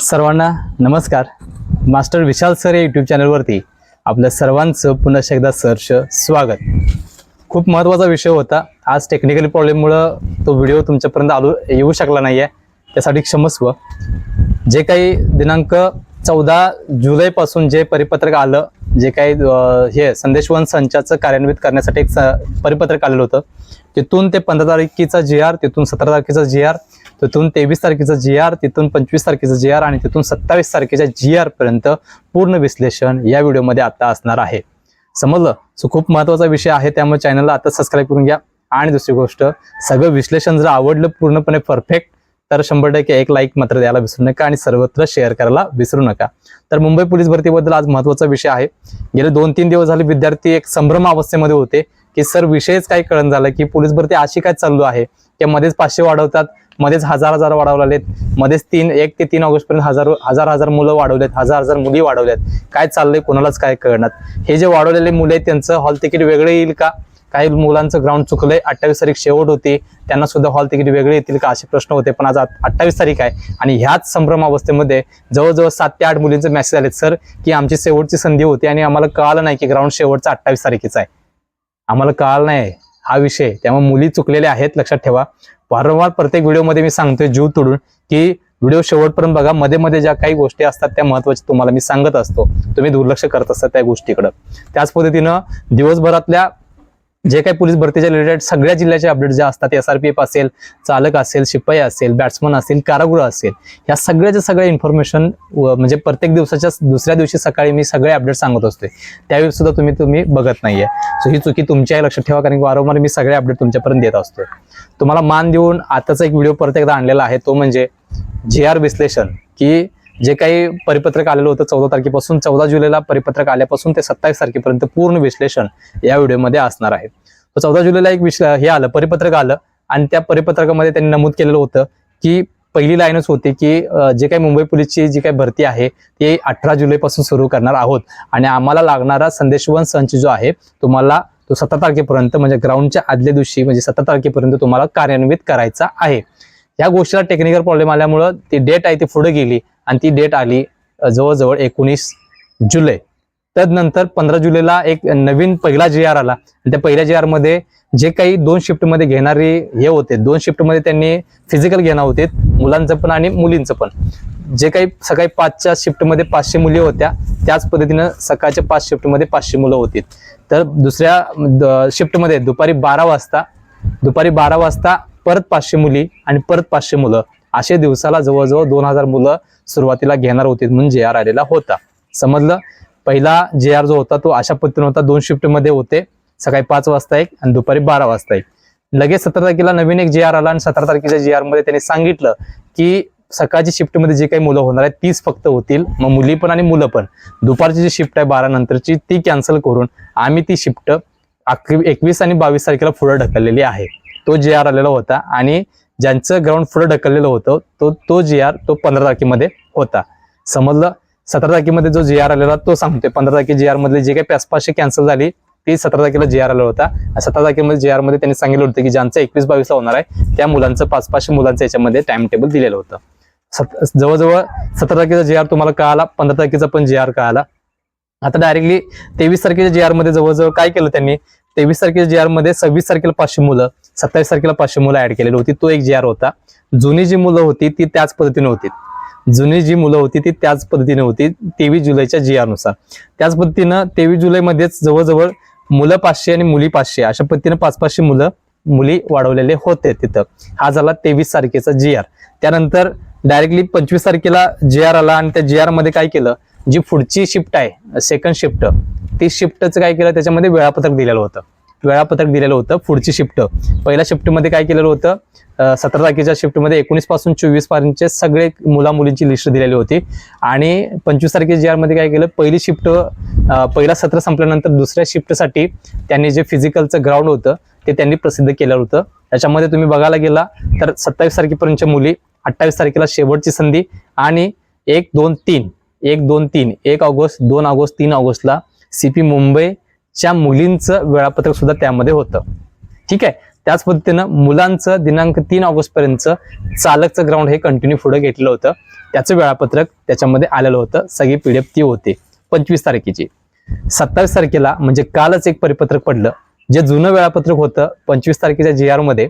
सर्वांना नमस्कार. Master Vishal sir या यूट्यूब चॅनलवरती आपल्या सर्वांचं पुन्हा एकदा सरश स्वागत. खूप महत्त्वाचा विषय होता. आज टेक्निकल प्रॉब्लेममुळं तो व्हिडिओ तुमच्यापर्यंत आलो येऊ शकला नाही आहे त्यासाठी क्षमस्व. जे काही दिनांक चौदा जुलैपासून जे परिपत्रक आलं जे काही हे संदेशवन संचाचं कार्यान्वित करण्यासाठी एक स- परिपत्रक आलेलं होतं. तिथून ते पंधरा तारखेचा जी आर तिथून सतरा तारखेचा जी आर तिथून तेवीस तारखेचं जी आर तिथून पंचवीस तारखेचं जी आर आणि तिथून सत्तावीस तारखेच्या जी आर पर्यंत पूर्ण विश्लेषण या व्हिडिओमध्ये आता असणार आहे. समजलं? सो खूप महत्त्वाचा विषय आहे त्यामुळे चॅनलला आता सबस्क्राईब करून घ्या. आणि दुसरी गोष्ट सगळं विश्लेषण जर आवडलं पूर्णपणे परफेक्ट तर शंभर टक्के एक लाईक मात्र द्यायला विसरू नका आणि सर्वत्र शेअर करायला विसरू नका. तर मुंबई पोलीस भरतीबद्दल आज महत्त्वाचा विषय आहे. गेले दोन तीन दिवस झाले विद्यार्थी एक संभ्रम अवस्थेमध्ये होते की सर विषयच काय कळण झालं की पोलीस भरती अशी काय चालू आहे की मध्येच पाचशे वाढवतात मध्येच हजार हजार वाढवलेत. मध्येच तीन एक ते तीन ऑगस्ट पर्यंत हजार हजार हजार मुलं वाढवलेत. हजार हजार मुली वाढवल्यात. काय चाललंय कोणालाच काय कळणार. हे जे वाढवलेले मुले आहेत त्यांचं हॉल तिकीट वेगळं येईल का? काही मुलांचं ग्राउंड चुकलंय. अठ्ठावीस तारीख शेवट होती. त्यांना सुद्धा हॉल तिकीट वेगळे येतील का? असे प्रश्न होते. पण आज अठ्ठावीस तारीख आहे. आणि ह्याच संभ्रम अवस्थेमध्ये जवळजवळ सात ते आठ मुलींचे मेसेज आलेत. सर की आमची शेवटची संधी होती आणि आम्हाला कळालं नाही की ग्राउंड शेवटचा अठ्ठावीस तारखेचा आहे. आम्हाला कळालं नाही. हा विषय त्यामुळे मुली चुकलेल्या आहेत लक्षात ठेवा. वारंवार प्रत्येक व्हिडिओमध्ये मी सांगतोय जीव तोडून की व्हिडिओ शेवटपर्यंत बघा मध्ये मध्ये ज्या काही गोष्टी असतात त्या महत्त्वाच्या तुम्हाला मी सांगत असतो. तुम्ही दुर्लक्ष करत असता त्या गोष्टीकडं. त्याच पद्धतीनं दिवसभरातल्या जे काही पोलीस भरतीच्या रिलेटेड सगळ्या जिल्ह्याचे अपडेट जे असतात एस आर पी एफ असेल चालक असेल शिपाई असेल बॅट्समन असेल कारागृह असेल या सगळ्याच्या सगळ्या इन्फॉर्मेशन म्हणजे प्रत्येक दिवसाच्या दुसऱ्या दिवशी सकाळी मी सगळे अपडेट सांगत असतोय. त्यावेळी सुद्धा तुम्ही तुम्ही बघत नाहीये. सो ही चुकी तुमच्याही लक्षात ठेवा कारण की वारंवार मी सगळे अपडेट तुमच्यापर्यंत देत असतो तुम्हाला मान देऊन आताचा एक व्हिडिओ परत एकदा आणलेला आहे तो म्हणजे जे आर विश्लेषण की जे काही परिपत्रक आलेलं होतं चौदा तारखेपासून चौदा जुलैला परिपत्रक आल्यापासून ते सत्तावीस तारखेपर्यंत पूर्ण विश्लेषण या व्हिडिओमध्ये असणार आहे. तर चौदा जुलैला एक विश्ले हे आलं परिपत्रक आलं आणि त्या परिपत्रकामध्ये त्यांनी नमूद केलेलं होतं की पहिली लाईनच होती की जे काही मुंबई पोलीसची जी काही भरती आहे ती अठरा जुलैपासून सुरू करणार आहोत आणि आम्हाला लागणारा संदेशवन संच जो आहे तुम्हाला तो सतरा तारखेपर्यंत म्हणजे ग्राउंडच्या आदल्या दिवशी म्हणजे सतरा तारखेपर्यंत तुम्हाला कार्यान्वित करायचा आहे. या गोष्टीला टेक्निकल प्रॉब्लेम आल्यामुळं ती डेट आहे ती पुढे गेली आणि ती डेट आली जवळजवळ एकोणीस जुलै. त्यानंतर पंधरा जुलैला एक नवीन पहिला जे आर आला. आणि त्या पहिल्या जे आरमध्ये जे काही दोन शिफ्टमध्ये घेणारी हे होते दोन शिफ्टमध्ये त्यांनी फिजिकल घेणार होते मुलांचं पण आणि मुलींचं पण. जे काही सकाळी पाचच्या शिफ्टमध्ये पाचशे मुली होत्या त्याच पद्धतीनं सकाळच्या पाच शिफ्टमध्ये पाचशे मुलं होती. तर दुसऱ्या द- शिफ्टमध्ये दुपारी बारा वाजता दुपारी बारा वाजता परत पाचशे मुली आणि परत पाचशे मुलं असे दिवसाला जवळजवळ दोन हजार मुलं सुरुवातीला घेणार होती म्हणून जे आर आलेला होता. समजलं? पहिला जे आर जो होता तो अशा पद्धतीने होता. दोन शिफ्टमध्ये होते. सकाळी पाच वाजता एक आणि दुपारी बारा वाजता एक. लगेच सतरा तारखेला नवीन एक जे आर आला आणि सतरा तारखेच्या जे आरमध्ये त्यांनी सांगितलं की सकाळची शिफ्टमध्ये जे काही मुलं होणार आहेत तीच फक्त होतील. मग मुली पण आणि मुलं पण. दुपारची जी शिफ्ट आहे बारा नंतरची ती कॅन्सल करून आम्ही ती शिफ्ट एकवीस आणि बावीस तारखेला पुढे ढकललेली आहे. तो जे आर आलेला होता आणि ज्यांचं ग्राउंड पुढे ढकललेलं होतं तो तो जे आर तो पंधरा तारखेमध्ये होता समजलं सतरा तारखेमध्ये जो जे आर आलेला तो सांगतोय पंधरा तारखे जे आर मधले जे काही पाच पाचशे कॅन्सल झाली ती सतरा तारखेला जे आर आला होता सतरा तारखेमध्ये जे आरमध्ये त्यांनी सांगितलं होतं की ज्यांचं एकवीस बावीसला होणार आहे त्या मुलांचं पाच पाचशे मुलांचं याच्यामध्ये टाइम टेबल दिलेलं होतं सत- जवळजवळ सतरा तारखेचा जे आर तुम्हाला कळाला पंधरा तारखेचा पण जे आर कळाला आता डायरेक्टली तेवीस तारखेच्या जे आरमध्ये जवळजवळ काय केलं त्यांनी तेवीस तारखेच्या जे आरमध्ये सव्वीस तारखेला पाचशे मुलं सत्तावीस तारखेला पाचशे मुलं ऍड केलेली होती. तो एक जी आर होता. जुनी जी मुलं होती ती त्याच पद्धतीने होती. जुनी जी मुलं होती ती त्याच पद्धतीने होती. तेवीस जुलैच्या जी आरनुसार त्याच पद्धतीनं तेवीस जुलैमध्येच जवळजवळ मुलं पाचशे आणि मुली पाचशे अशा पद्धतीने पाच पाचशे मुलं मुली वाढवलेले होते तिथं. हा झाला तेवीस तारखेचा जी आर त्यानंतर डायरेक्टली पंचवीस तारखेला जे आर आला आणि त्या जे आरमध्ये काय केलं? जी पुढची शिफ्ट आहे सेकंड शिफ्ट ती शिफ्टचं काय केलं? त्याच्यामध्ये वेळापत्रक दिलेलं होतं. वेळापत्रक दिलेलं होतं पुढची शिफ्ट. पहिल्या शिफ्टमध्ये काय केलेलं होतं? सतरा तारखेच्या शिफ्टमध्ये एकोणीसपासून चोवीस पर्यंतचे सगळे मुला मुलींची लिस्ट दिलेली होती. आणि पंचवीस तारखेच्या जी आरमध्ये काय केलं? पहिली शिफ्ट पहिला सत्र संपल्यानंतर दुसऱ्या शिफ्टसाठी त्यांनी जे फिजिकलचं ग्राउंड होतं ते त्यांनी प्रसिद्ध केलं होतं. त्याच्यामध्ये तुम्ही बघायला गेला तर सत्तावीस तारखेपर्यंतच्या मुली अठ्ठावीस तारखेला शेवटची संधी आणि एक दोन तीन. एक दोन तीन. एक ऑगस्ट दोन ऑगस्ट तीन ऑगस्टला सीपी च्या मुलींचं वेळापत्रक सुद्धा त्यामध्ये होतं. ठीक आहे? त्याच पद्धतीनं मुलांचं दिनांक तीन ऑगस्ट पर्यंत चालकचं ग्राउंड हे कंटिन्यू पुढे घेतलं होतं. त्याचं वेळापत्रक त्याच्यामध्ये आलेलं होतं. सगळी पीडीएफ ती होती. पंचवीस तारखेची. सत्तावीस तारखेला म्हणजे कालच एक परिपत्रक पडलं. जे जुनं वेळापत्रक होतं पंचवीस तारखेच्या जी आरमध्ये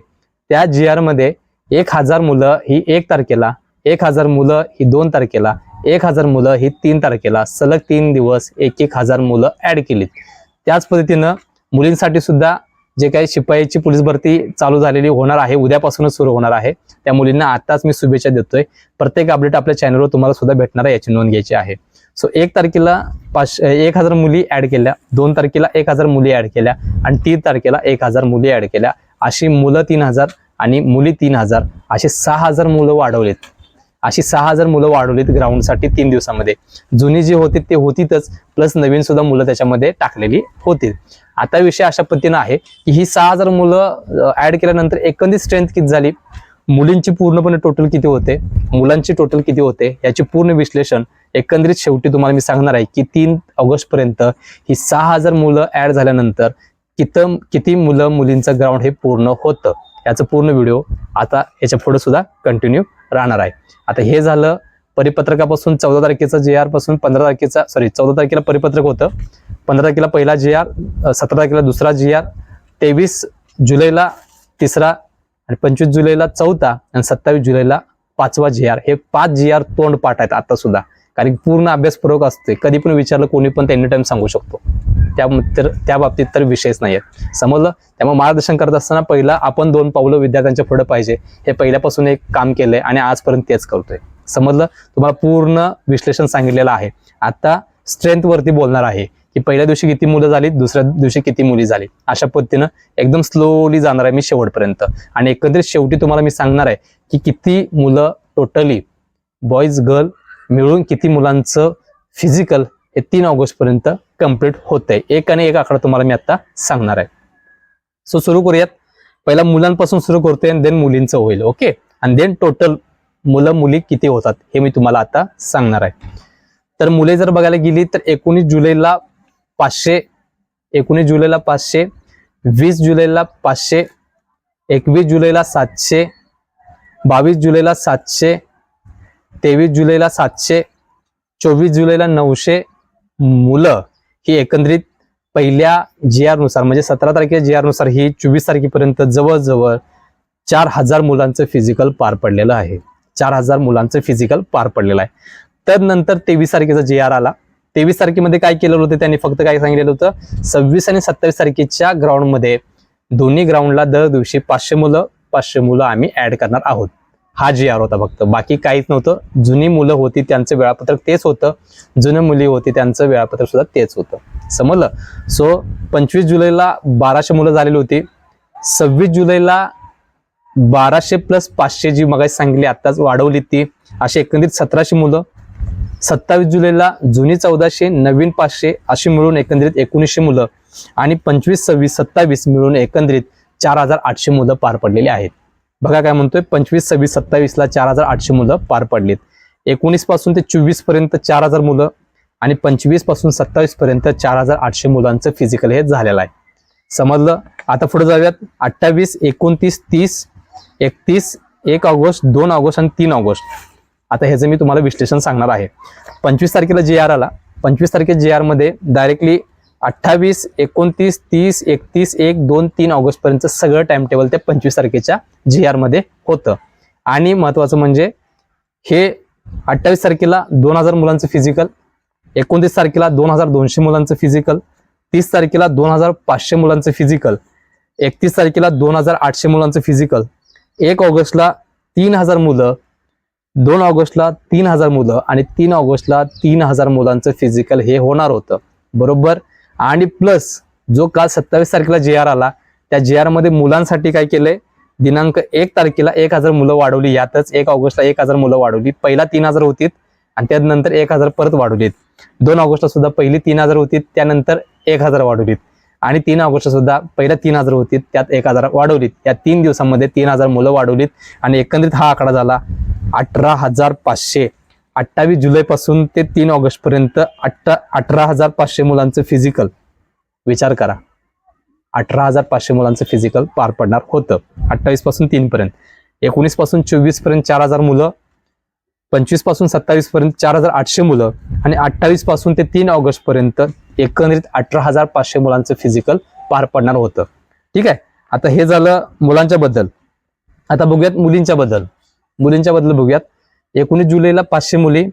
त्या जी आरमध्ये एक हजार मुलं ही एक तारखेला एक हजार मुलं ही दोन तारखेला एक हजार मुलं ही तीन तारखेला सलग तीन दिवस एक एक हजार मुलं ऍड केलीत. त्याच पद्धतीनं मुलींसाठी सुद्धा जे काही शिपाईची पोलीस भरती चालू झालेली होणार आहे उद्यापासूनच सुरू होणार आहे त्या मुलींना आताच मी शुभेच्छा देतोय. प्रत्येक अपडेट आपल्या चॅनलवर तुम्हाला सुद्धा भेटणार आहे याची नोंद घ्यायची आहे. सो एक तारखेला पाचशे एक हजार मुली ऍड केल्या दोन तारखेला एक हजार मुली ऍड केल्या आणि तीन तारखेला एक हजार मुली ऍड केल्या. अशी मुलं तीन हजार आणि मुली तीन हजार असे सहा हजार मुलं वाढवलेत. अशी सहा हजार मुलं वाढवलीत ग्राउंडसाठी तीन दिवसामध्ये. जुनी जी होती ते होतीतच. प्लस नवीन सुद्धा मुलं त्याच्यामध्ये टाकलेली होती. आता विषय अशा पद्धतीनं आहे की ही सहा हजार मुलं ऍड केल्यानंतर एकंदरीत स्ट्रेंथ किती झाली? मुलींची पूर्णपणे टोटल किती होते? मुलांची टोटल किती होते? याचे पूर्ण विश्लेषण एकंदरीत शेवटी तुम्हाला मी सांगणार आहे की तीन ऑगस्ट पर्यंत ही सहा हजार मुलं ऍड झाल्यानंतर कित किती मुलं मुलींचं ग्राउंड हे पूर्ण होतं? याचं पूर्ण व्हिडिओ आता याच्यापुढे सुद्धा कंटिन्यू राहणार आहे. आता हे झालं परिपत्रकापासून चौदा तारखेचं जे आरपासून पंधरा तारखेचा सॉरी चौदा तारखेला परिपत्रक होतं. पंधरा तारखेला पहिला जे आर सतरा तारखेला दुसरा जे आर तेवीस जुलैला तिसरा आणि पंचवीस जुलैला चौथा आणि सत्तावीस जुलैला पाचवा जे आर हे पाच जी आर तोंडपाठ आहेत आता सुद्धा कारण की पूर्ण अभ्यासपूर्वक असते कधी पण विचारलं कोणी पण एनी टाइम सांगू शकतो. त्या तर त्या बाबतीत तर विषयच नाही आहेत समजलं? त्यामुळे मार्गदर्शन करत असताना पहिला आपण दोन पावलं विद्यार्थ्यांच्या पुढे पाहिजे. हे पहिल्यापासून एक काम केलंय आणि आजपर्यंत तेच करतोय. समजलं? तुम्हाला पूर्ण विश्लेषण सांगितलेलं आहे. आता स्ट्रेंथवरती बोलणार आहे की पहिल्या दिवशी किती मुलं झाली दुसऱ्या दिवशी किती मुली झाली अशा पद्धतीनं एकदम स्लोली जाणार आहे मी शेवटपर्यंत. आणि एकंदरीत शेवटी तुम्हाला मी सांगणार आहे की किती मुलं टोटली बॉईज गर्ल मिळून किती मुलांचं फिजिकल हे तीन ऑगस्ट पर्यंत कंप्लीट होतंय. एक आणि एक आकडा तुम्हाला मी आता सांगणार आहे. सो सुरू करूयात. पहिला मुलांपासून सुरू करतोय आणि देन मुलींचं होईल. ओके आणि देन टोटल मुलं मुली किती होतात हे मी तुम्हाला आता सांगणार आहे. तर मुले जर बघायला गेली तर एकोणीस जुलैला पाचशे एकोणीस जुलैला पाचशे वीस जुलैला पाचशे एकवीस जुलैला सातशे बावीस जुलैला सातशे तेवीस जुलैला सातशे चोवीस जुलैला नऊशे मुलं ही एकंदरीत पहिल्या जी आरनुसार म्हणजे सतरा तारखेच्या जी आरनुसार ही चोवीस तारखेपर्यंत जवळजवळ चार हजार मुलांचं फिजिकल पार पडलेलं आहे. चार हजार मुलांचं फिजिकल पार पडलेलं आहे. त्यानंतर तेवीस तारखेचा जी आर आला. तेवीस तारखेमध्ये काय केलेलं होतं? त्यांनी फक्त काय सांगितलेलं होतं? सव्वीस आणि सत्तावीस तारखेच्या ग्राउंडमध्ये दोन्ही ग्राउंडला दर दिवशी पाचशे मुलं पाचशे मुलं आम्ही ऍड करणार आहोत. हा जी आर होता फक्त. बाकी काहीच नव्हतं. जुनी मुलं होती त्यांचं वेळापत्रक तेच होतं. जुनं मुली होती त्यांचं वेळापत्रक सुद्धा तेच होतं. समजलं? सो पंचवीस जुलैला बाराशे मुलं झालेली होती. सव्वीस जुलैला बाराशे प्लस पाचशे जी मगाशी सांगितली आत्ताच वाढवली ती. अशी एकंदरीत सतराशे मुलं. सत्तावीस जुलैला जुनी चौदाशे नवीन पाचशे अशी मिळून एकंदरीत एकोणीसशे मुलं. आणि पंचवीस सव्वीस सत्तावीस मिळून एकंदरीत चार हजार आठशे मुलं पार पडलेली आहेत. बघा काय म्हणतोय पंचवीस सव्वीस सत्तावीसला चार हजार आठशे मुलं पार पडलीत. एकोणीसपासून ते चोवीसपर्यंत चार हजार मुलं आणि पंचवीसपासून सत्तावीस पर्यंत चार हजार आठशे मुलांचं फिजिकल हे झालेलं आहे. समजलं? आता पुढे जाऊयात. अठ्ठावीस एकोणतीस तीस एकतीस एक ऑगस्ट दोन ऑगस्ट आणि तीन ऑगस्ट. आता ह्याचं मी तुम्हाला विश्लेषण सांगणार आहे. पंचवीस तारखेला जे आर आला. पंचवीस तारखे जे आरमध्ये डायरेक्टली अठ्ठावीस एकोणतीस तीस एकतीस एक दोन तीन ऑगस्ट पर्यंत सगळं टाइम टेबल त्या पंचवीस तारखेच्या जी आरमध्ये होतं. आणि महत्वाचं म्हणजे हे अठ्ठावीस तारखेला दोन हजार मुलांचं फिजिकल एकोणतीस तारखेला दोन हजार दोनशे मुलांचं फिजिकल तीस तारखेला दोन हजार पाचशे मुलांचं फिजिकल एकतीस तारखेला दोन हजार आठशे मुलांचं फिजिकल एक ऑगस्टला तीन हजार मुलं दोन ऑगस्टला तीन हजार मुलं आणि तीन ऑगस्टला तीन हजार मुलांचं फिजिकल हे होणार होतं. बरोबर? आणि प्लस जो काल सत्तावीस तारखेला जे आर आला त्या जे आरमध्ये मुलांसाठी काय केलंय? दिनांक एक तारखेला एक हजार मुलं वाढवली यातच एक ऑगस्टला एक हजार मुलं वाढवली पहिला तीन हजार होती आणि त्यानंतर एक हजार परत वाढवलीत. दोन ऑगस्टला सुद्धा पहिली तीन हजार होती त्यानंतर एक हजार वाढवलीत. आणि तीन ऑगस्ट सुद्धा पहिल्या तीन हजार होती त्यात एक हजार वाढवलीत. या तीन दिवसांमध्ये तीन हजार मुलं वाढवलीत आणि एकंदरीत हा आकडा झाला अठरा हजार पाचशे. अठ्ठावीस जुलैपासून ते तीन ऑगस्ट पर्यंत अठरा अठरा हजार पाचशे मुलांचं फिजिकल विचार करा. अठरा हजार पाचशे मुलांचं फिजिकल पार पडणार होतं. अठ्ठावीसपासून तीनपर्यंत. एकोणीसपासून चोवीसपर्यंत चार हजार मुलं. पंचवीसपासून सत्तावीस पर्यंत चार हजार आठशे मुलं. आणि अठ्ठावीसपासून ते तीन ऑगस्ट पर्यंत एकंदरीत अठरा हजार पाचशे मुलांचं फिजिकल पार पडणार होतं. ठीक आहे? आता हे झालं मुलांच्या बद्दल. आता बघूयात मुलींच्या बद्दल. मुलींच्या बद्दल बघूयात. एकोणीस जुलैला पाचशे मुली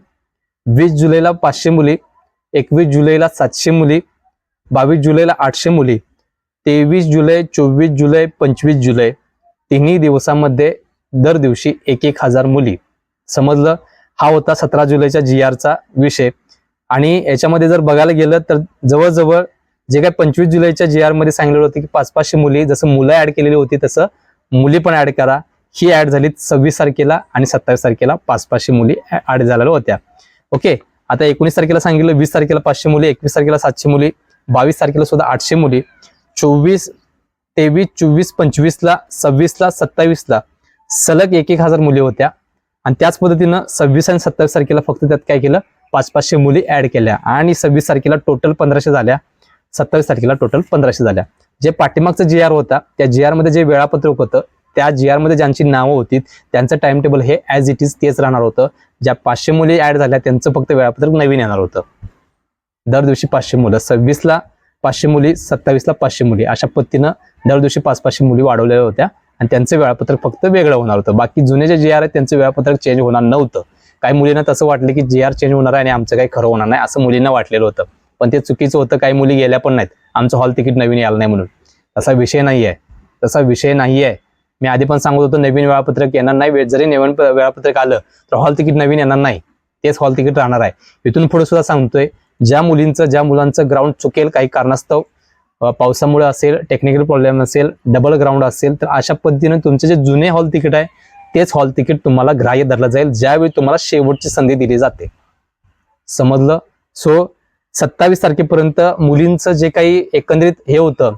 वीस जुलैला पाचशे मुली एकवीस जुलैला सातशे मुली बावीस जुलैला आठशे मुली तेवीस जुलै चोवीस जुलै पंचवीस जुलै तिन्ही दिवसामध्ये दर दिवशी एक एक हजार मुली. समजलं? हा होता सतरा जुलैच्या जी आरचा विषय. आणि याच्यामध्ये जर बघायला गेलं तर जवळजवळ जे काय पंचवीस जुलैच्या जी आरमध्ये सांगितलेलं होतं की पाच पाचशे मुली जसं मुलं ऍड केलेली होती तसं मुली पण ऍड करा. ही ऍड झाली सव्वीस तारखेला आणि सत्तावीस तारखेला पाच पाचशे मुली ऍड झालेल्या होत्या. ओके आता एकोणीस तारखेला सांगितलं वीस तारखेला पाचशे मुली एकवीस तारखेला सातशे मुली बावीस तारखेला सुद्धा आठशे मुली चोवीस तेवीस चोवीस पंचवीसला सव्वीसला सत्तावीसला सलग एक एक हजार मुली होत्या. आणि त्याच पद्धतीनं सव्वीस आणि सत्तावीस तारखेला फक्त त्यात काय केलं? पाच पाचशे मुली ऍड केल्या. आणि सव्वीस तारखेला टोटल पंधराशे झाल्या. सत्तावीस तारखेला टोटल पंधराशे झाल्या. जे पाठीमागचं जी आर होता त्या जी आरमध्ये जे वेळापत्रक होतं त्या जी आरमध्ये ज्यांची नावं होती त्यांचं टाइम टेबल हे ऍज इट इज तेच राहणार होतं. ज्या पाचशे मुली ॲड झाल्या त्यांचं फक्त वेळापत्रक नवीन येणार होतं. दर दिवशी पाचशे मुलं सव्वीसला पाचशे मुली सत्तावीसला पाचशे मुली अशा पद्धतीनं दर दिवशी पाच पाचशे मुली वाढवलेल्या होत्या. आणि त्यांचं वेळापत्रक फक्त वेगळं होणार होतं. बाकी जुने जे जे आर आहेत त्यांचं वेळापत्रक चेंज होणार नव्हतं. काही मुलींना तसं वाटलं की जे आर चेंज होणार आहे आणि आमचं काही खरं होणार नाही असं मुलींना वाटलेलं होतं. पण ते चुकीचं होतं काही मुली गेल्या पण नाहीत. आमचं हॉल तिकीट नवीन यायला नाही म्हणून. तसा विषय नाही आहे तसा विषय नाही आहे मी आधी पण सांगत होतो नवीन वेळापत्रक येणार नाही. जरी नवीन वेळापत्रक आलं तर हॉल तिकीट नवीन येणार नाही. तेच हॉल तिकीट राहणार आहे. इथून पुढे सुद्धा सांगतोय ज्या मुलींचं ज्या मुलांचं ग्राउंड चुकेल काही कारणास्तव पावसामुळे असेल टेक्निकल प्रॉब्लेम असेल डबल ग्राउंड असेल तर अशा पद्धतीने तुमचे जे जुने हॉल तिकीट आहे तेच हॉल तिकीट तुम्हाला ग्राह्य धरलं जाईल ज्यावेळी तुम्हाला शेवटची संधी दिली जाते. समजलं? सो सत्तावीस तारखेपर्यंत मुलींचं जे काही एकंदरीत हे होतं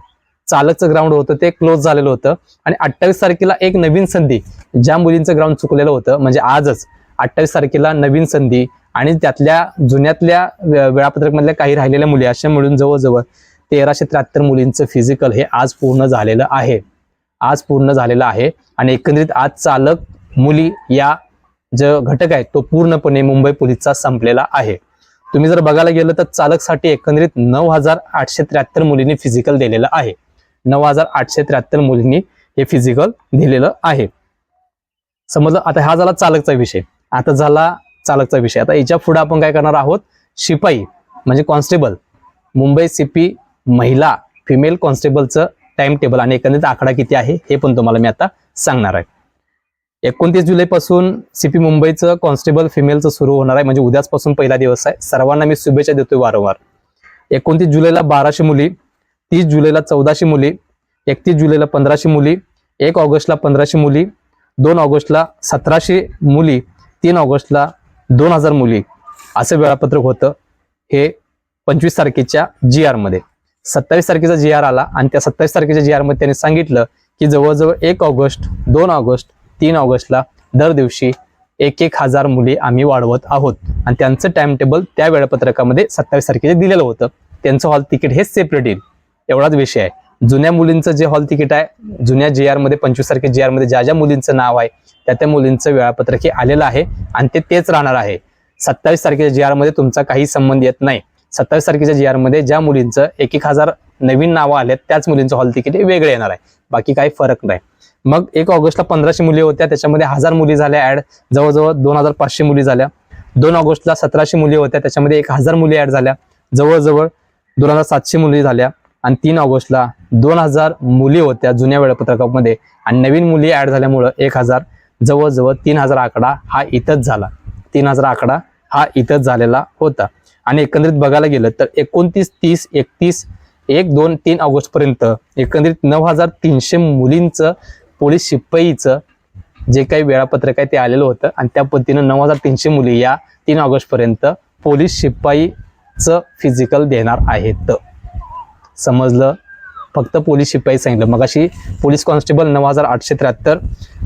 चालकचं ग्राउंड होतं ते क्लोज झालेलं होतं. आणि अठ्ठावीस तारखेला एक नवीन संधी ज्या मुलींचं ग्राउंड चुकलेलं होतं म्हणजे आजच. अठ्ठावीस तारखेला नवीन संधी आणि त्यातल्या जुन्यातल्या वेळापत्रकमधल्या काही राहिलेल्या मुली अशा मिळून जवळजवळ तेराशे त्र्याहत्तर मुलींचं फिजिकल हे आज पूर्ण झालेलं आहे. आज पूर्ण झालेलं आहे. आणि एकंदरीत आज चालक मुली या जो घटक आहे तो पूर्णपणे मुंबई पोलीसचा संपलेला आहे. तुम्ही जर बघायला गेलं तर चालकसाठी एकंदरीत नऊ हजार आठशे त्र्याहत्तर मुलींनी फिजिकल दिलेलं आहे. नऊ हजार आठशे त्र्याहत्तर मुलींनी हे फिजिकल दिलेलं आहे. समजलं? आता हा झाला चालकचा विषय. आता झाला चालकचा विषय. आता याच्यापुढे आपण काय करणार आहोत? शिपाई म्हणजे कॉन्स्टेबल मुंबई सीपी महिला फिमेल कॉन्स्टेबलचं टाइम टेबल आणि एकंदरीत आकडा किती आहे हे पण तुम्हाला मी आता सांगणार आहे. एकोणतीस जुलैपासून सीपी मुंबईचं कॉन्स्टेबल फिमेलचं सुरू होणार आहे. म्हणजे उद्याचपासून पहिला दिवस आहे. सर्वांना मी शुभेच्छा देतोय वारंवार. एकोणतीस जुलैला बाराशे मुली तीस जुलैला चौदाशे मुली एकतीस जुलैला पंधराशे मुली एक ऑगस्टला पंधराशे मुली दोन ऑगस्टला सतराशे मुली तीन ऑगस्टला दोन हजार मुली. असं वेळापत्रक होतं. हे पंचवीस तारखेच्या जी मध्ये. सत्तावीस तारखेचा जी आर आला आणि त्या सत्तावीस तारखेच्या जी मध्ये त्यांनी सांगितलं की जवळजवळ एक ऑगस्ट दोन ऑगस्ट तीन ऑगस्टला दर दिवशी एक एक हजार मुली आम्ही वाढवत आहोत. आणि त्यांचं टाइम टेबल त्या वेळापत्रकामध्ये सत्तावीस तारखेचे दिलेलं होतं. त्यांचं हॉल तिकीट हे सेपरेट येईल. एवढाच विषय आहे. जुन्या मुलींचं जे हॉल तिकीट आहे जुन्या जी मध्ये पंचवीस तारखे जी मध्ये ज्या ज्या मुलींचं नाव आहे त्या त्या मुलींचं वेळापत्रक हे आलेलं आहे आणि ते तेच राहणार आहे. सत्तावीस तारखेच्या जी मध्ये तुमचा काही संबंध येत नाही. सत्तावीस तारखेच्या जी मध्ये ज्या मुलींचं एक एक हजार नवीन नावं आलेत त्याच मुलींचं हॉल तिकीट हे वेगळे येणार आहे. बाकी काही फरक नाही. मग एक ऑगस्टला पंधराशे मुली होत्या त्याच्यामध्ये हजार मुली झाल्या ऍड जवळजवळ दोन हजार पाचशे मुली झाल्या. दोन ऑगस्टला सतराशे मुली होत्या त्याच्यामध्ये एक हजार मुली ऍड झाल्या. जवळजवळ दोन हजार सातशे मुली झाल्या. आणि तीन ऑगस्टला दोन हजार मुली होत्या जुन्या वेळापत्रकामध्ये. आणि नवीन मुली ऍड झाल्यामुळं एक हजार जवळजवळ तीन हजार आकडा हा इथंच झाला. तीन हजार आकडा हा इथंच झालेला होता. आणि एकंदरीत बघायला गेलं तर एकोणतीस तीस एकतीस एक दोन तीन ऑगस्ट पर्यंत एकंदरीत नऊ हजार तीनशे मुलींचं पोलीस शिपाईचं जे काही वेळापत्रक आहे ते आलेलं होतं. आणि त्या पद्धतीनं नऊ हजार तीनशे मुली या तीन ऑगस्ट पर्यंत पोलीस शिपाईचं फिजिकल देणार आहेत. समजलं. फक्त पोलीस शिपाई सांगितलं. मग अशी पोलीस कॉन्स्टेबल नऊ हजार आठशे त्र्याहत्तर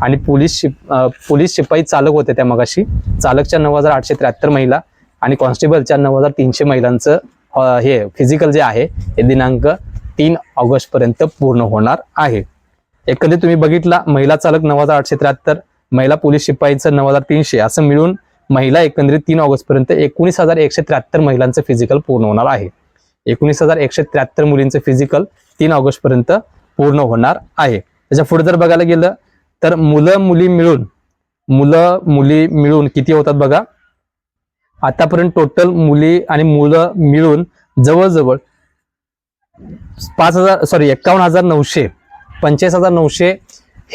आणि पोलीस शिप पोलीस शिपाई चालक होते त्या मगाशी. चालकच्या नऊ हजार आठशे त्र्याहत्तर महिला आणि कॉन्स्टेबलच्या नऊ हजार तीनशे महिलांचं हे फिजिकल जे आहे हे दिनांक तीन ऑगस्टपर्यंत पूर्ण होणार आहे. एकंदरीत तुम्ही बघितला महिला चालक नऊ हजार आठशे त्र्याहत्तर महिला पोलीस शिपाईचं नऊ हजार तीनशे. असं मिळून महिला एकंदरीत तीन ऑगस्टपर्यंत एकोणीस हजार एकशे त्र्याहत्तर महिलांचं फिजिकल पूर्ण होणार आहे. एकोणीस हजार एकशे त्र्याहत्तर मुलींचं फिजिकल तीन ऑगस्ट पर्यंत पूर्ण होणार आहे. त्याच्या पुढे जर बघायला गेलं तर मुलं मुली मिळून मुलं मुली मिळून किती होतात बघा? आतापर्यंत टोटल मुली आणि मुलं मिळून जवळजवळ पाच हजार सॉरी एक्कावन्न हजार नऊशे पंचेचाळीस हजार नऊशे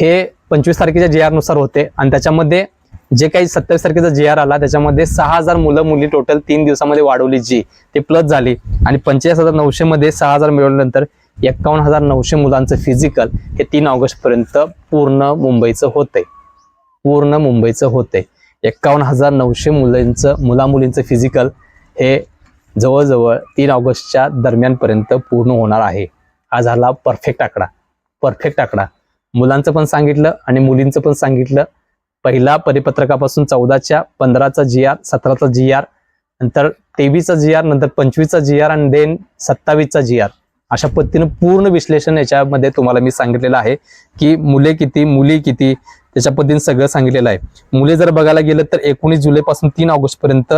हे पंचवीस तारखेच्या जे आरनुसार होते. आणि त्याच्यामध्ये जे काही सत्तावीस तारखेचा जे आर आला त्याच्यामध्ये सहा हजार मुलं मुली टोटल तीन दिवसामध्ये वाढवली जी ते प्लस झाली. आणि पंचेचाळीस हजार नऊशे मध्ये सहा हजार मिळवल्यानंतर एक्कावन्न हजार नऊशे मुलांचं फिजिकल हे तीन ऑगस्ट पर्यंत पूर्ण मुंबईचं होतंय. पूर्ण मुंबईचं होतंय. एक्कावन्न हजार नऊशे मुलांचं मुला मुलींचं फिजिकल हे जवळजवळ तीन ऑगस्टच्या दरम्यानपर्यंत पूर्ण होणार आहे. हा झाला परफेक्ट आकडा. परफेक्ट आकडा. मुलांचं पण सांगितलं आणि मुलींचं पण सांगितलं. पहिला परिपत्रकापासून चौदाच्या पंधराचा जी आर सतराचा जी आर नंतर तेवीसचा जी आर नंतर पंचवीसचा जी आर आणि देन सत्तावीसचा जी आर अशा पद्धतीनं पूर्ण विश्लेषण याच्यामध्ये तुम्हाला मी सांगितलेलं आहे की मुले किती मुली किती त्याच्या पद्धतीने सगळं सांगितलेलं आहे. मुले जर बघायला गेलं तर एकोणीस जुलैपासून तीन ऑगस्ट पर्यंत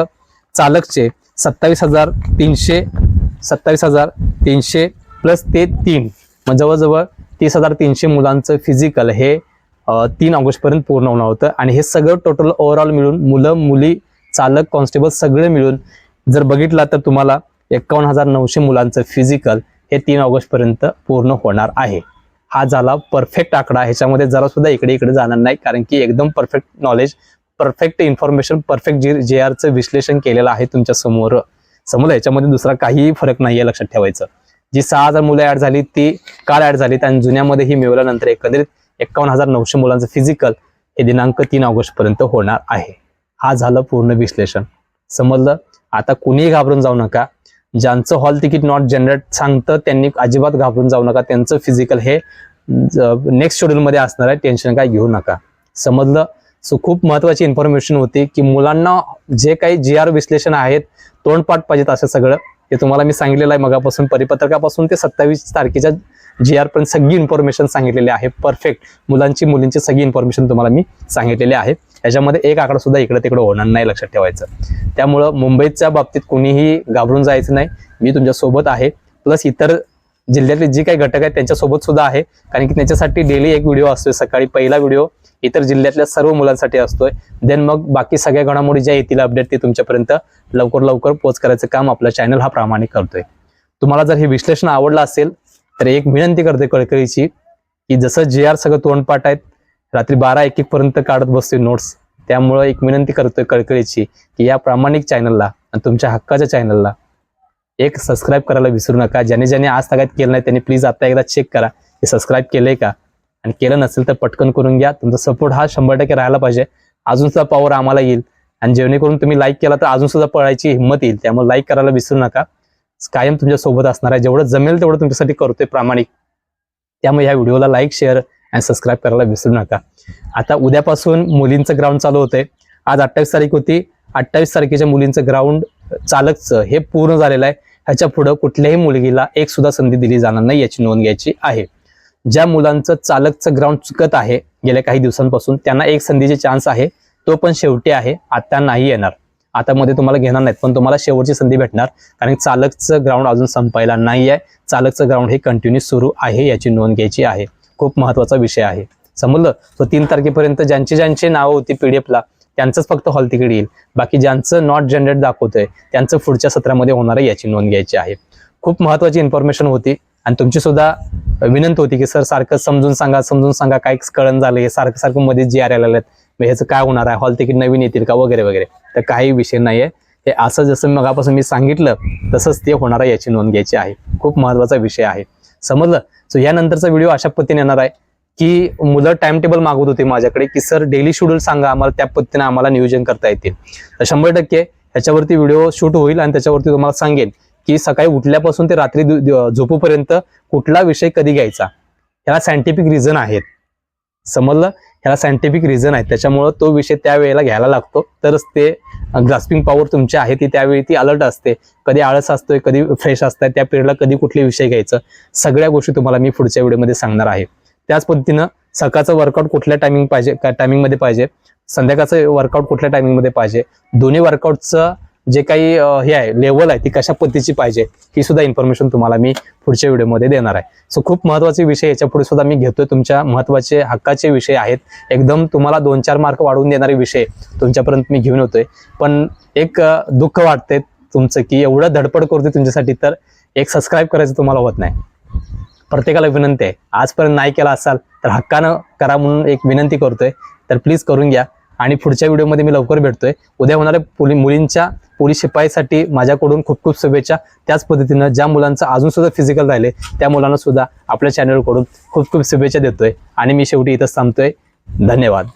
चालकचे सत्तावीस हजार तीनशे सत्तावीस हजार तीनशे प्लस ते तीन. मग जवळजवळ तीस हजार तीनशे मुलांचं फिजिकल हे तीन ऑगस्टपर्यंत पूर्ण होणार होतं. आणि हे सगळं टोटल ओव्हरऑल मिळून मुलं मुली चालक कॉन्स्टेबल सगळे मिळून जर बघितला तर तुम्हाला एकावन्न हजार नऊशे मुलांचं फिजिकल हे तीन ऑगस्टपर्यंत पूर्ण होणार आहे. हा झाला परफेक्ट आकडा. ह्याच्यामध्ये जरा सुद्धा इकडे इकडे जाणार नाही कारण की एकदम perfect knowledge perfect information perfect जे जे आरचं विश्लेषण केलेलं आहे तुमच्यासमोर. समोर याच्यामध्ये दुसरा काहीही फरक नाहीये लक्षात ठेवायचं. जी सहा हजार मुलं ऍड झाली ती काल ऍड झाली आणि जुन्यामध्ये ही मिळवल्यानंतर एकंदरीत एकावन्न हजार नऊशे मुलांचं फिजिकल हे दिनांक तीन ऑगस्ट पर्यंत होणार आहे. हा झालं पूर्ण विश्लेषण. समजलं? आता कुणीही घाबरून जाऊ नका. ज्यांचं हॉल तिकीट नॉट जनरेट सांगतं त्यांनी अजिबात घाबरून जाऊ नका. त्यांचं फिजिकल हे नेक्स्ट शेड्यूलमध्ये असणार आहे. टेन्शन काय घेऊ नका. समजलं? सो खूप महत्वाची इन्फॉर्मेशन होती की मुलांना जे काही जी आर विश्लेषण आहेत तोंडपाठ पाहिजेत असं सगळं. ते तुम्हाला मी सांगितलेलं आहे मगापासून. परिपत्रकापासून ते सत्तावीस तारखेच्या जी आर पर्यंत सगळी इन्फॉर्मेशन सांगितलेली आहे. परफेक्ट मुलांची मुलींची सगळी इन्फॉर्मेशन तुम्हाला मी सांगितलेली आहे. याच्यामध्ये एक आकडा सुद्धा इकडे तिकडे होणार नाही लक्षात ठेवायचं. त्यामुळं मुंबईच्या बाबतीत कुणीही घाबरून जायचं नाही. मी तुमच्यासोबत आहे. प्लस इतर जिल्ह्यातले जे काही घटक आहेत त्यांच्यासोबत सुद्धा आहे. कारण की त्यांच्यासाठी डेली एक व्हिडिओ असतोय सकाळी पहिला व्हिडिओ इतर जिल्ह्यातल्या सर्व मुलांसाठी असतोय. देन मग बाकी सगळ्या घडामोडी ज्या येतील अपडेट ते तुमच्यापर्यंत लवकर लवकर पोच करायचं काम आपला चॅनल हा प्रामाणिक करतोय. तुम्हाला जर हे विश्लेषण आवडलं असेल तर एक विनंती करते कळकळीची की जसं जे आर सगळं तोंडपाठ आहेत रात्री बारा एक एक पर्यंत काढत बसतोय नोट्स त्यामुळं एक विनंती करतोय कळकळीची की या प्रामाणिक चॅनलला आणि तुमच्या हक्काच्या चॅनलला एक सबस्क्राईब करायला विसरू नका. ज्याने ज्याने आज तागात केलं नाही त्यांनी प्लीज आता एकदा चेक करा. हे सबस्क्राईब केलंय का? आणि केलं नसेल तर पटकन करून घ्या. तुमचा सपोर्ट हा शंभर टक्के राहायला पाहिजे. अजून सुद्धा पॉवर आम्हाला येईल. आणि जेणेकरून तुम्ही लाईक केला तर अजून सुद्धा पळायची हिंमत येईल. त्यामुळे लाईक करायला विसरू नका. कायम तुमच्यासोबत असणार आहे. जेवढं जमेल तेवढं तुमच्यासाठी करतोय प्रामाणिक. त्यामुळे या व्हिडिओला लाईक शेअर आणि सबस्क्राईब करायला विसरू नका. आता उद्यापासून मुलींचं ग्राउंड चालू होतंय. आज अठ्ठावीस तारीख होती. अठ्ठावीस तारखेच्या मुलींचं ग्राउंड चालकचं हे पूर्ण झालेलं आहे. ह्याच्या पुढं कुठल्याही मुलगीला एक सुद्धा संधी दिली जाणार नाही याची नोंद घ्यायची आहे. ज्या मुलांचं चालकचं ग्राउंड चुकत आहे गेल्या काही दिवसांपासून त्यांना एक संधीचे चान्स आहे. तो पण शेवटी आहे. आता नाही येणार. आता मध्ये तुम्हाला घेणार नाहीत पण तुम्हाला शेवटची संधी भेटणार कारण चालकचं ग्राउंड अजून संपायला नाही आहे चालकचं ग्राउंड हे कंटिन्यू सुरू आहे याची नोंद घ्यायची आहे. खूप महत्त्वाचा विषय आहे. समजलं? तो तीन तारखेपर्यंत ज्यांची ज्यांची नावं होती पीडीएफला त्यांचंच फक्त हॉल तिकीट येईल. बाकी ज्यांचं नॉट जनरेट दाखवतंय त्यांचं पुढच्या सत्रामध्ये होणार आहे याची नोंद घ्यायची आहे. खूप महत्वाची इन्फॉर्मेशन होती. आणि तुमची सुद्धा विनंती होती की सर सारखं समजून सांगा समजून सांगा काय कळण झालं हे सारखं सारखं मध्ये जी आर आलेलं मग ह्याचं काय होणार आहे? हॉल तिकीट नवीन येतील का? वगैरे वगैरे. तर काही विषय नाहीये. हे असं जसं मगापासून मी सांगितलं तसंच ते होणार आहे याची नोंद घ्यायची आहे. खूप महत्त्वाचा विषय आहे. समजलं? सो यानंतरचा व्हिडिओ अशा पद्धतीने येणार आहे की मुलं टाइम टेबल मागवत होते माझ्याकडे की सर डेली शेड्यूल सांगा. आम्हाला त्या पद्धतीने आम्हाला नियोजन करता येतील. तर शंभर टक्के ह्याच्यावरती व्हिडिओ शूट होईल आणि त्याच्यावरती तुम्हाला सांगेन की सकाळी उठल्यापासून ते रात्री झोपूपर्यंत कुठला विषय कधी घ्यायचा? ह्याला सायंटिफिक रिझन आहेत. समजलं? ह्याला सायंटिफिक रिझन आहे त्याच्यामुळं तो विषय त्यावेळेला घ्यायला लागतो. तरच ते ग्रास्पिंग पॉवर तुमची आहे ती त्यावेळी ती अलर्ट असते. कधी आळस असतोय कधी फ्रेश असतंय त्या पिरियडला कधी कुठले विषय घ्यायचं? सगळ्या गोष्टी तुम्हाला मी पुढच्या व्हिडिओमध्ये सांगणार आहे. त्याच पद्धतीनं सकाळचं वर्कआउट कुठल्या टायमिंग पाहिजे टायमिंगमध्ये पाहिजे. संध्याकाळचं वर्कआउट कुठल्या टायमिंगमध्ये पाहिजे. दोन्ही वर्कआउटचं जे काही हे आहे लेवल आहे ती कशा पद्धतीची पाहिजे ही सुद्धा इन्फॉर्मेशन तुम्हाला मी पुढच्या व्हिडिओमध्ये देणार आहे. सो खूप महत्त्वाचे विषय याच्यापुढे सुद्धा मी घेतोय. तुमच्या महत्त्वाचे हक्काचे विषय आहेत. एकदम तुम्हाला दोन चार मार्क वाढवून देणारे विषय तुमच्यापर्यंत मी घेऊन येतोय. पण एक दुःख वाटतंय तुमचं की एवढं धडपड करतोय तुमच्यासाठी तर एक सबस्क्राईब करायचं तुम्हाला होत नाही. प्रत्येकाला विनंती आहे. आजपर्यंत नाही केला असाल तर हक्कानं करा म्हणून एक विनंती करतोय. तर प्लीज करून घ्या. आणि पुढच्या व्हिडिओमध्ये मी लवकर भेटतोय. उद्या होणाऱ्या पुली मुलींच्या पोलीस शिपाईसाठी माझ्याकडून खूप खूप शुभेच्छा. त्याच पद्धतीनं ज्या मुलांचं अजून सुद्धा फिजिकल राहिले त्या मुलांना सुद्धा आपल्या चॅनलकडून खूप खूप शुभेच्छा देतोय. आणि मी शेवटी इथंच थांबतोय. धन्यवाद.